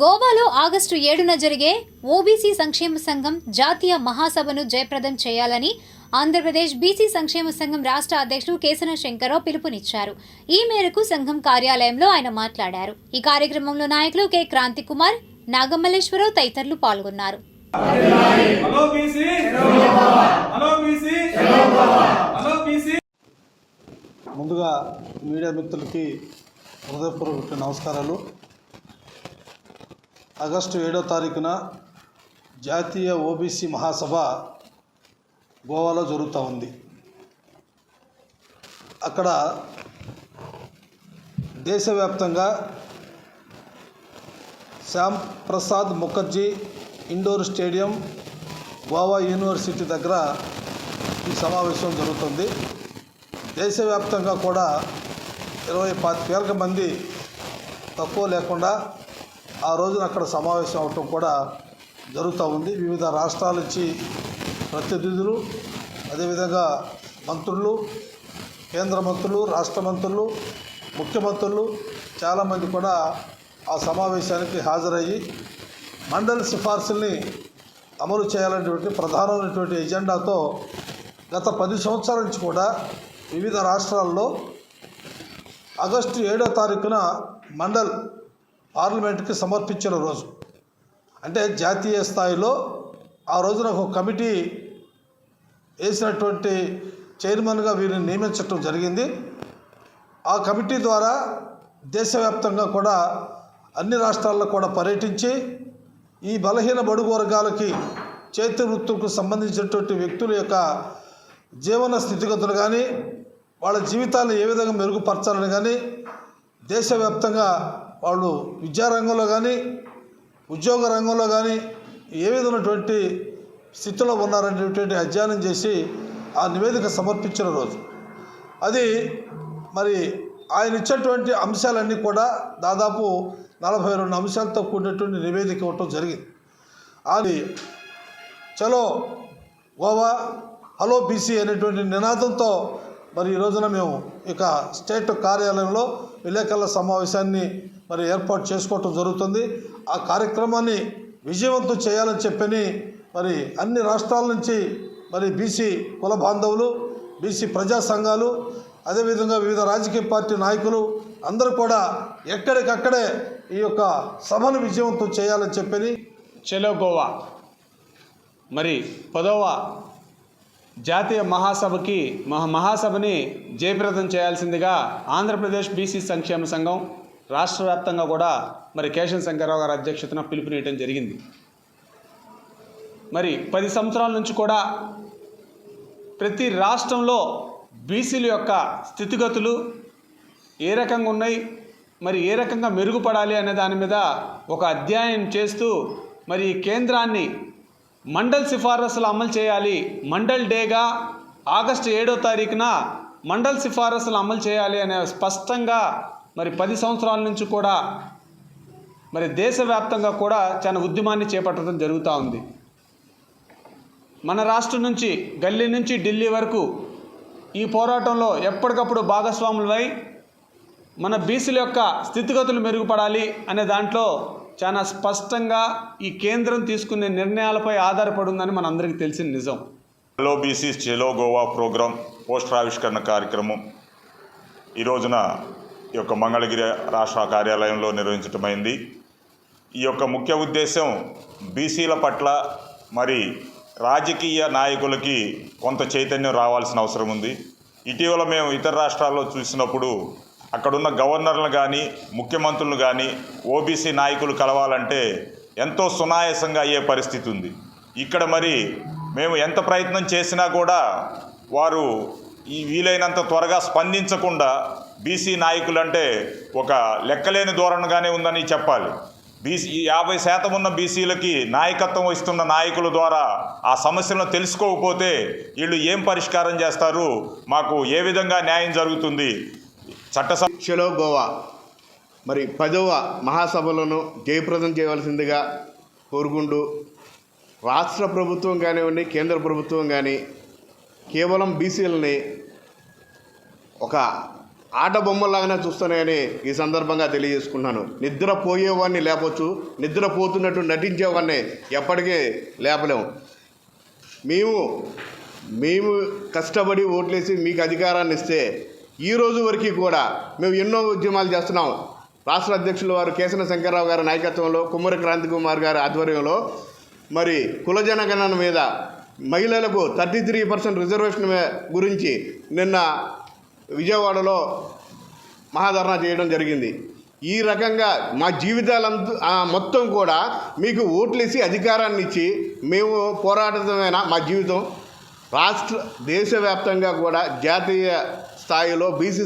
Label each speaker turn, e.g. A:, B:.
A: గోవాలో ఆగస్టు ఏడున జరిగే ఓబీసీ సంక్షేమ సంఘం జాతీయ మహాసభను జయప్రదం చేయాలని ఆంధ్రప్రదేశ్ బీసీ సంక్షేమ సంఘం రాష్ట్ర అధ్యక్షులు కేసన శంకర్రావు పిలుపునిచ్చారు. ఈ మేరకు సంఘం కార్యాలయంలో ఆయన మాట్లాడారు. ఈ కార్యక్రమంలో నాయకులు కె. క్రాంతి కుమార్ నాగమల్లేశ్వరరావు తదితరులు పాల్గొన్నారు.
B: Hello BC hello BC hello BC.
C: ముందుగా మీడియా మిత్రులకి హృదయపూర్వక నమస్కారాలు. ఆగస్టు ఏడో తారీఖున జాతీయ ఓబీసీ మహాసభ గోవాలో జరుగుతూ ఉంది. అక్కడ దేశవ్యాప్తంగా Shyam Prasad Mukherjee indoor stadium Goa university దగ్గర ఈ సమావేశం జరుగుతుంది. దేశవ్యాప్తంగా కూడా ఇరవై పాతిక మంది తక్కువ లేకుండా ఆ రోజున అక్కడ సమావేశం అవటం కూడా జరుగుతూ ఉంది. వివిధ రాష్ట్రాల నుంచి ప్రతినిధులు అదేవిధంగా మంత్రులు కేంద్ర మంత్రులు రాష్ట్ర మంత్రులు ముఖ్యమంత్రులు చాలామంది కూడా ఆ సమావేశానికి హాజరయ్యి మండలి సిఫార్సుల్ని అమలు చేయాలనేటువంటి ప్రధానమైనటువంటి ఎజెండాతో గత పది సంవత్సరాల నుంచి కూడా వివిధ రాష్ట్రాల్లో ఆగస్టు ఏడో తారీఖున మండల్ పార్లమెంట్కి సమర్పించిన రోజు. అంటే జాతీయ స్థాయిలో ఆ రోజున ఒక కమిటీ వేసినటువంటి చైర్మన్గా వీరిని నియమించడం జరిగింది. ఆ కమిటీ ద్వారా దేశవ్యాప్తంగా కూడా అన్ని రాష్ట్రాల్లో కూడా పర్యటించి ఈ బలహీన బడుగు వర్గాలకి చేతి వృత్తులకు సంబంధించినటువంటి వ్యక్తుల యొక్క జీవన స్థితిగతులు కానీ వాళ్ళ జీవితాలను ఏ విధంగా మెరుగుపరచాలని కానీ దేశవ్యాప్తంగా వాళ్ళు విద్యారంగంలో కానీ ఉద్యోగ రంగంలో కానీ ఏ విధమైనటువంటి స్థితిలో ఉన్నారనేటువంటి అధ్యయనం చేసి ఆ నివేదిక సమర్పించిన రోజు. అది మరి ఆయన ఇచ్చేటువంటి అంశాలన్నీ కూడా దాదాపు నలభై రెండు అంశాలతో కూడినటువంటి నివేదిక ఇవ్వటం జరిగింది. అది చలో గోవా హలో బీసీ అనేటువంటి నినాదంతో మరి ఈ రోజున మేము ఇక స్టేట్ కార్యాలయంలో విలేకరుల సమావేశాన్ని మరి ఏర్పాటు చేసుకోవటం జరుగుతుంది. ఆ కార్యక్రమాన్ని విజయవంతం చేయాలని చెప్పని మరి అన్ని రాష్ట్రాల నుంచి మరి బీసీ కుల బాంధవులు బీసీ ప్రజా సంఘాలు అదేవిధంగా వివిధ రాజకీయ పార్టీ నాయకులు అందరూ కూడా ఎక్కడికక్కడే ఈ యొక్క సభను విజయవంతం చేయాలని చెప్పని
B: చెలో గోవా. మరి పదవ జాతీయ మహాసభకి మహా మహాసభని జయప్రదం చేయాల్సిందిగా ఆంధ్రప్రదేశ్ బీసీ సంక్షేమ సంఘం రాష్ట్ర వ్యాప్తంగా కూడా మరి కేశవ శంకరరావు గారి అధ్యక్షతన పిలుపునియటం జరిగింది. మరి పది సంవత్సరాల నుంచి కూడా ప్రతి రాష్ట్రంలో బీసీల యొక్క స్థితిగతులు ఏ రకంగా ఉన్నాయి మరి ఏ రకంగా మెరుగుపడాలి అనే దాని మీద ఒక అధ్యయనం చేస్తూ మరి ఈ కేంద్రాన్ని మండల్ సిఫారసులు అమలు చేయాలి. మండల్ డేగా ఆగస్టు ఏడో తారీఖున మండల్ సిఫారసులు అమలు చేయాలి అనే స్పష్టంగా మరి పది సంవత్సరాల నుంచి కూడా మరి దేశవ్యాప్తంగా కూడా చాలా ఉద్యమాన్ని చేపట్టడం జరుగుతూ ఉంది. మన రాష్ట్రం నుంచి గల్లీ నుంచి ఢిల్లీ వరకు ఈ పోరాటంలో ఎప్పటికప్పుడు భాగస్వాములవై మన బీసీల యొక్క స్థితిగతులు మెరుగుపడాలి అనే దాంట్లో చాలా స్పష్టంగా ఈ కేంద్రం తీసుకునే నిర్ణయాలపై ఆధారపడి ఉందని మనందరికీ తెలిసిన నిజం.
D: హలో బీసీ చెలో గోవా ప్రోగ్రాం పోస్టర్ ఆవిష్కరణ కార్యక్రమం. ఈ రోజున ఈ యొక్క మంగళగిరి రాష్ట్ర కార్యాలయంలో నిర్వహించటమైంది. ఈ యొక్క ముఖ్య ఉద్దేశం బీసీల పట్ల మరి రాజకీయ నాయకులకి కొంత చైతన్యం రావాల్సిన అవసరం ఉంది. ఇటీవల మేము ఇతర రాష్ట్రాల్లో చూసినప్పుడు అక్కడున్న గవర్నర్లు కానీ ముఖ్యమంత్రులు కానీ ఓబీసీ నాయకులు కలవాలంటే ఎంతో సునాయాసంగా అయ్యే పరిస్థితి ఉంది. ఇక్కడ మరి మేము ఎంత ప్రయత్నం చేసినా కూడా వారు ఈ వీలైనంత త్వరగా స్పందించకుండా బీసీ నాయకులంటే ఒక లెక్కలేని ధోరణిగానే ఉందని చెప్పాలి. బీసీ యాభై శాతం ఉన్న బీసీలకి నాయకత్వం ఇస్తున్న నాయకుల ద్వారా ఆ సమస్యలను తెలుసుకోకపోతే వీళ్ళు ఏం పరిష్కారం చేస్తారు? మాకు ఏ విధంగా న్యాయం జరుగుతుంది? చట్టసభ
E: గోవా. మరి పదవ మహాసభలను జయప్రదం చేయవలసిందిగా కోరుకుంటూ రాష్ట్ర ప్రభుత్వం కానివ్వండి కేంద్ర ప్రభుత్వం కానీ కేవలం బీసీలని ఒక ఆట బొమ్మలాగానే చూస్తున్నాయని ఈ సందర్భంగా తెలియజేసుకున్నాను నిద్రపోయేవాడిని లేపొచ్చు నిద్రపోతున్నట్టు నటించేవాడిని ఎప్పటికీ లేపలేము. మేము మేము కష్టపడి ఓట్లేసి మీకు అధికారాన్ని ఇస్తే ఈ రోజు వరకు కూడా మేము ఎన్నో ఉద్యమాలు చేస్తున్నాం. రాష్ట్ర అధ్యక్షులు వారు కేసన శంకర్రావు గారి నాయకత్వంలో కుమ్మరి క్రాంతి కుమార్ గారి ఆధ్వర్యంలో. మరి కుల జనగణన మీద మహిళలకు థర్టీ త్రీ పర్సెంట్ రిజర్వేషన్ గురించి నిన్న విజయవాడలో మహాధర్నా చేయడం జరిగింది. ఈ రకంగా మా జీవితాలంతా మొత్తం కూడా మీకు ఓట్లేసి అధికారాన్ని ఇచ్చి మేము పోరాటమైన మా జీవితం. రాష్ట్ర దేశవ్యాప్తంగా కూడా జాతీయ స్థాయిలో బీసీ